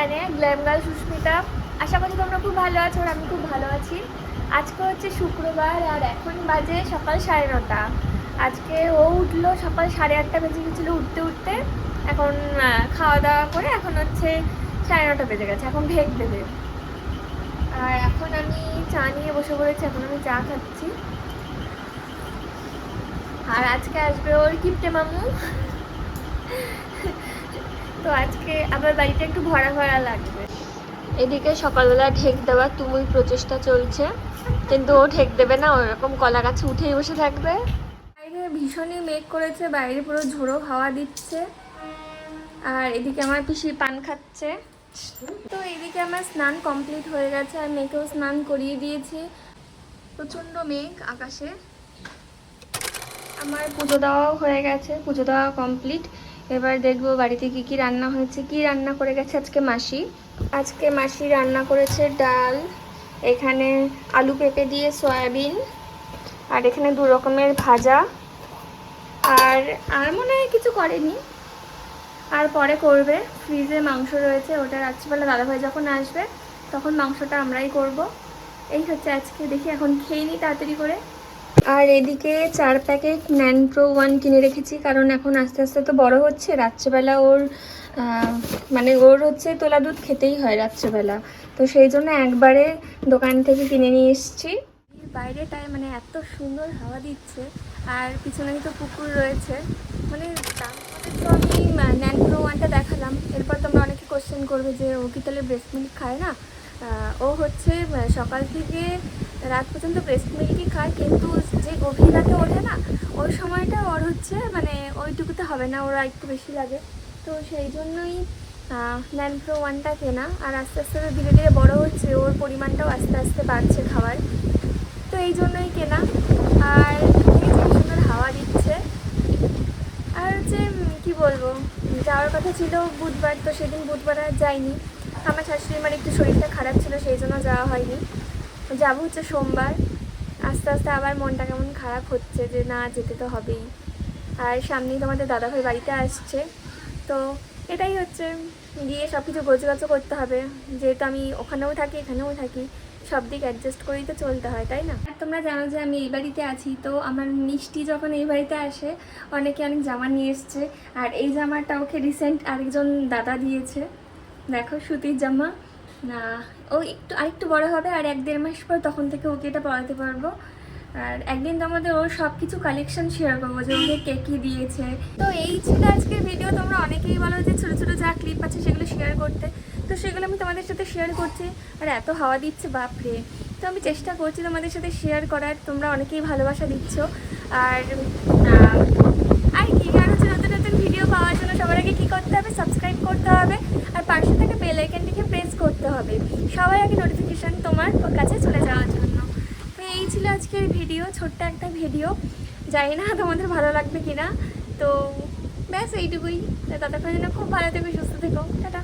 Channel glam girl Susmita. আশা করি তোমরা খুব ভালো আছো আর আমি খুব ভালো আছি। আজকে হচ্ছে শুক্রবার আর এখন বাজে সকাল সাড়ে নটা। আজকে ও উঠল সকাল সাড়ে আটটা বেজে গেছিল উঠতে উঠতে। এখন খাওয়া দাওয়া করে এখন হচ্ছে সাড়ে নটা বেজে গেছে, এখন ঢেক দেবে। আর এখন আমি চা নিয়ে বসে পড়েছি, এখন আমি চা খাচ্ছি। আর আজকে আসবে ওর কিপটে মামু। তো আজকে আবার বাড়িতে একটু ভরা ভরা লাগবে। এদিকে সকালবেলা ঢেক দেওয়ার তুমুল প্রচেষ্টা চলছে কিন্তু ও ঢেক দেবে না ওরকম কলা গাছে উঠেই বসে থাকবে। বাইরে ভীষণই মেঘ করেছে বাইরে পুরো ঝোড়ো হাওয়া দিচ্ছে। আর এদিকে আমার পিসি পান খাচ্ছে। তো এদিকে আমার স্নান কমপ্লিট হয়ে গেছে আর মেয়েকেও স্নান করিয়ে দিয়েছি। প্রচণ্ড মেঘ আকাশে। আমার পুজো দেওয়াও হয়ে গেছে পুজো দেওয়া কমপ্লিট। এবার দেখব বাড়িতে কি কি রান্না হয়েছে কি রান্না করে গেছে আজকে মাসি? আজকে মাসি রান্না করেছে ডাল এখানে আলু পেঁপে দিয়ে সয়াবিন আর এখানে দু রকমের ভাজা। আর আর মনে হয় কিছু করেনি। আর পরে করবে ফ্রিজে মাংস রয়েছে ওটা রাত্রিবেলা দাদাভাই যখন আসবে তখন মাংসটা আমরাই করব। এই হচ্ছে আজকে দেখি এখন খেয়ে নিই তাড়াতাড়ি করে। আর এদিকে চার প্যাকেট ন্যান প্রো ওয়ান কিনে রেখেছি, কারণ এখন আস্তে আস্তে তো বড় হচ্ছে। রাত্রেবেলা ওর মানে ওর হচ্ছে তোলা দুধ খেতেই হয় রাত্রেবেলা। তো সেই জন্য একবারে দোকান থেকে কিনে নিয়ে এসেছি। বাইরেটায় মানে এত সুন্দর হাওয়া দিচ্ছে, আর পিছনে তো পুকুর রয়েছে। মানে তো আমি ন্যান প্রো ওয়ানটা দেখালাম। এরপর তোমরা অনেকে কোশ্চেন করবে যে ও কি তাহলে ব্রেস্ট মিল্ক খায় না? ও হচ্ছে সকাল থেকে রাত পর্যন্ত ব্রেস্ট মিল্কই খায়, কিন্তু যে গভীর রাতে ওঠে না, ওই সময়টা ওর হচ্ছে মানে ওইটুকুতে হবে না, ওরা একটু বেশি লাগে। তো সেই জন্যই ন্যান প্রো ওয়ানটা কেনা, আর আস্তে আস্তে ধীরে ধীরে বড় হচ্ছে, ওর পরিমাণটাও আস্তে আস্তে বাড়ছে খাবার তো এই জন্যই কেনা, আর সুন্দর হাওয়া দিচ্ছে। আর হচ্ছে কি বলব, যাওয়ার কথা ছিল বুধবার, তো সেদিন বুধবার আর যাইনি। আমার শাশুড়ি মার একটু শরীরটা খারাপ ছিল, সেই জন্য যাওয়া হয়নি। যাব হচ্ছে সোমবার। আস্তে আস্তে আবার মনটা কেমন খারাপ হচ্ছে যে না, যেতে তো হবেই। আর সামনেই তোমাদের দাদাভাই বাড়িতে আসছে। তো এটাই হচ্ছে, গিয়ে সব কিছু গোছগাছও করতে হবে। যেহেতু আমি ওখানেও থাকি, এখানেও থাকি, সব দিক অ্যাডজাস্ট করেই তো চলতে হয়, তাই না? আর তোমরা জানো যে আমি এই বাড়িতে আছি, তো আমার মিষ্টি যখন এই বাড়িতে আসে, অনেকে অনেক জামা নিয়ে এসছে। আর এই জামাটা ওকে রিসেন্ট আরেকজন দাদা দিয়েছে। দেখো সুতির জামা। না, ও একটু, আরেকটু বড় হবে আর এক দেড় মাস পর তখন থেকে ওকে এটা পরাতে পারব। আর একদিন তো আমাদের ওর সব কিছু কালেকশন শেয়ার করব, যে ওকে কে কী দিয়েছে। তো এই ছিল আজকের ভিডিও তোমরা অনেকেই বলো যে ছোটো ছোটো যা ক্লিপ আছে সেগুলো শেয়ার করতে। তো সেগুলো আমি তোমাদের সাথে শেয়ার করছি। আর এত হাওয়া দিচ্ছে, বাপরে। তো আমি চেষ্টা করছি তোমাদের সাথে শেয়ার করার। তোমরা অনেকেই ভালোবাসা দিচ্ছ। আর আর কি, আর হচ্ছে নতুন নতুন ভিডিও পাওয়ার জন্য সবার আগে কী করতে হবে? সাবস্ক্রাইব করতে হবে। আর পাশে থেকে বেল আইকনটিকে প্রেস করতে হবে। সবাই আগে নোটিফিকেশান তোমার কাছে চলে যাওয়ার জন্য। তো এই ছিল আজকের ভিডিও ছোট্ট একটা ভিডিও জানি না তোমাদের ভালো লাগবে কিনা। তো ব্যাস এইটুকুই। ততক্ষণ যেন খুব ভালো থেকো, সুস্থ থেকো। টাটা।